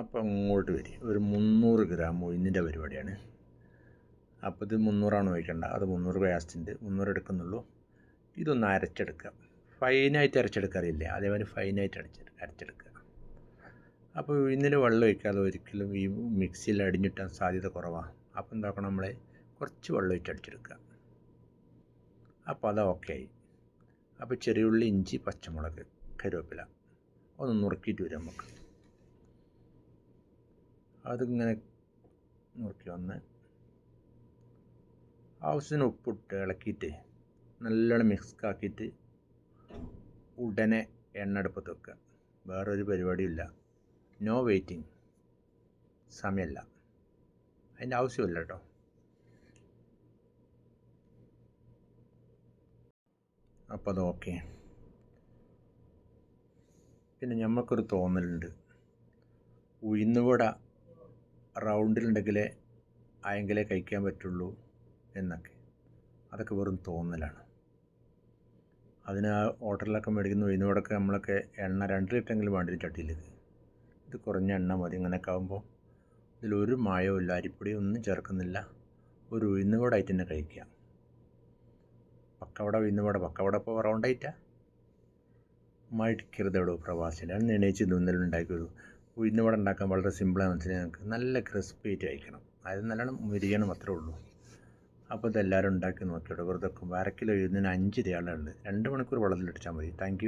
അപ്പോൾ അങ്ങോട്ട് വരും ഒരു മുന്നൂറ് ഗ്രാം ഉഴുന്നിന്റെ പരിപാടിയാണ്. അപ്പോൾ ഇത് മുന്നൂറാണ് ഒഴിക്കേണ്ട. അത് മുന്നൂറ് പേസ്റ്റുണ്ട് മുന്നൂറ് എടുക്കുന്നുള്ളൂ. ഇതൊന്ന് അരച്ചെടുക്കുക. ഫൈനായിട്ട് അരച്ചെടുക്കാറില്ല. അതേമാതിരി ഫൈനായിട്ട് അരച്ച് അരച്ചെടുക്കുക. അപ്പോൾ ഉഴുന്നിൽ വെള്ളം ഒഴിക്കാതെ ഒരിക്കലും ഈ മിക്സിയിൽ അടിഞ്ഞിട്ടാൻ സാധ്യത കുറവാണ്. അപ്പോൾ എന്താക്കണം നമ്മൾ കുറച്ച് വെള്ളം ഒഴിച്ച് അടിച്ചെടുക്കുക. അപ്പോൾ അത് ഓക്കെ ആയി അപ്പോൾ ചെറിയുള്ളി ഇഞ്ചി പച്ചമുളക് കരുവേപ്പില. ഒന്ന് നുറുക്കിയിട്ട് വരും നമുക്ക്. അതിങ്ങനെ നുറുക്കി വന്ന് ആവശ്യത്തിന് ഉപ്പിട്ട് ഇളക്കിയിട്ട് നല്ലോണം മിക്സ് ആക്കിയിട്ട് ഉടനെ എണ്ണ അടുപ്പത്ത് വെക്കുക. വേറൊരു പരിപാടിയില്ല. നോ വെയിറ്റിംഗ് സമയമല്ല. അതിന്റെ ആവശ്യമില്ല കേട്ടോ. അപ്പോൾ അത് ഓക്കെ. പിന്നെ ഞമ്മക്കൊരു തോന്നലുണ്ട്. ഉഴുന്നുവട റൗണ്ടിലുണ്ടെങ്കിലേ ആയെങ്കിലേ കഴിക്കാൻ പറ്റുള്ളൂ എന്നൊക്കെ. അതൊക്കെ വെറും തോന്നലാണ്. അതിന് ആ ഹോട്ടലിലൊക്കെ മേടിക്കുന്ന ഒഴിഞ്ഞോടൊക്കെ നമ്മളൊക്കെ എണ്ണ രണ്ട് ലിറ്ററെങ്കിലും വേണ്ടി ചട്ടിയിലേക്ക് ഇത് കുറഞ്ഞ എണ്ണ മതി. ഇങ്ങനെയൊക്കെ ആകുമ്പോൾ ഇതിലൊരു മായവും ഇല്ല. അരിപ്പൊടിയും ഒന്നും ചേർക്കുന്നില്ല. ഒരു ഉഴുന്നുവടായിട്ട് തന്നെ കഴിക്കുക പക്കവട ഉഴുന്നുവട. പക്കവട ഇപ്പോൾ റൗണ്ടായിട്ടാ? മടിക്കരുത് എവിടെ പ്രവാസിയിലാണ് എണീച്ച് ഇന്നലെ ഉണ്ടാക്കിയൊരു ഉഴുന്നുവട ഉണ്ടാക്കാൻ വളരെ സിമ്പിളാണെന്ന് വെച്ചാൽ ഞങ്ങൾക്ക് നല്ല ക്രിസ്പി ആയിട്ട് കഴിക്കണം. അതായത് നല്ലോണം മുരിയണം അത്രേ ഉള്ളൂ. അപ്പോൾ ഇതെല്ലാവരും ഉണ്ടാക്കി നോക്കിയോട്ടെ വെറുതെ വെക്കും. അര കിലോ ഉഴുന്നിന് അഞ്ച് രൂപയാണ് രണ്ട് മണിക്കൂർ വെള്ളത്തിലിട്ടാൽ മതി. താങ്ക്